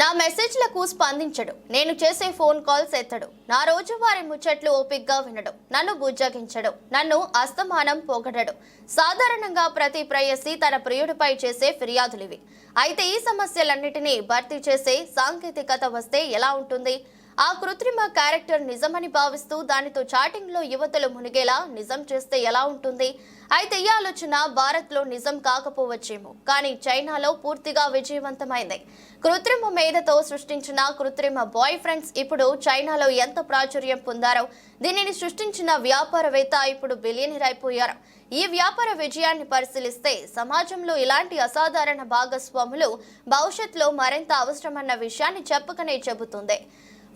నా మెసేజ్లకు స్పందించడు. నేను చేసే ఫోన్ కాల్స్ ఎత్తడు. నా రోజువారి ముచ్చట్లు ఓపిగ్గా వినడు. నన్ను బుజ్జగించడు. నన్ను అస్తమానం పొగడడు. సాధారణంగా ప్రతి ప్రేయసి తన ప్రియుడిపై చేసే ఫిర్యాదులివి. అయితే ఈ సమస్యలన్నిటినీ భర్తీ చేసే సాంకేతికత వస్తే ఎలా ఉంటుంది? ఆ కృత్రిమ క్యారెక్టర్ నిజమని భావిస్తూ దానితో చాటింగ్లో యువతలు మునిగేలా నిజం చేస్తే ఎలా ఉంటుంది? అయితే ఈ ఆలోచన భారత్లో నిజం కాకపోవచ్చేమో. కానీ చైనాలో పూర్తిగా విజయవంతమైంది. కృత్రిమ మేధతో సృష్టించిన కృత్రిమ బాయ్ ఫ్రెండ్స్ ఇప్పుడు చైనాలో ఎంత ప్రాచుర్యం పొందారో దీనిని సృష్టించిన వ్యాపారవేత్త ఇప్పుడు బిలియనీర్ అయిపోయారు. ఈ వ్యాపార విజయాన్ని పరిశీలిస్తే సమాజంలో ఇలాంటి అసాధారణ భాగస్వాములు భవిష్యత్తులో మరింత అవసరమన్న విషయాన్ని చెప్పకనే చెబుతుంది.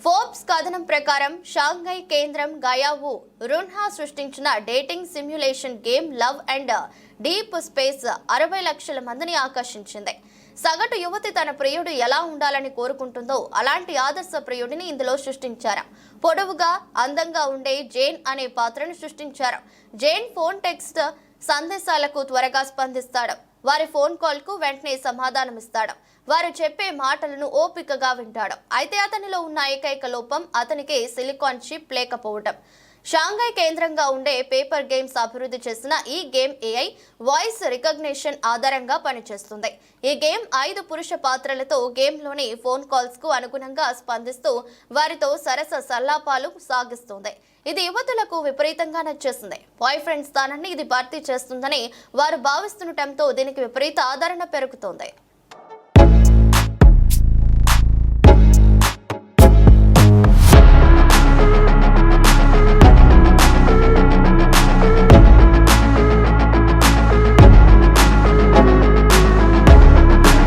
ఫోర్బ్స్ కథనం ప్రకారం షాంఘై కేంద్రం గయావు రున్హా సృష్టించిన dating simulation game love and deep space అరవై లక్షల మందిని ఆకర్షించింది. సగటు యువతి తన ప్రియుడు ఎలా ఉండాలని కోరుకుంటుందో అలాంటి ఆదర్శ ప్రియుడిని ఇందులో సృష్టించారు. పొడవుగా అందంగా ఉండే జేన్ అనే పాత్రను సృష్టించారు. జేన్ ఫోన్ టెక్స్ట్ సందేశాలకు త్వరగా స్పందిస్తాడు. వారి ఫోన్ కాల్కు వెంటనే వెంటనే సమాధానమిస్తాడు. వారు చెప్పే మాటలను ఓపికగా వింటాడు. అయితే అతనిలో ఉన్న ఏకైక లోపం అతనికి సిలికాన్ చిప్ లేకపోవటం. షాంఘై కేంద్రంగా ఉండే పేపర్ గేమ్స్ అభివృద్ధి చేసిన ఈ గేమ్ ఏఐ వాయిస్ రికగ్నిషన్ ఆధారంగా పనిచేస్తుంది. ఈ గేమ్ ఐదు పురుష పాత్రలతో గేమ్లోని ఫోన్ కాల్స్కు అనుగుణంగా స్పందిస్తూ వారితో సరస సల్లాపాలు సాగిస్తుంది. ఇది యువతులకు విపరీతంగా నచ్చేసింది బాయ్ ఫ్రెండ్ స్థానాన్ని ఇది భర్తీ చేస్తుందని వారు భావిస్తుండటంతో దీనికి విపరీత ఆదరణ పెరుగుతోంది.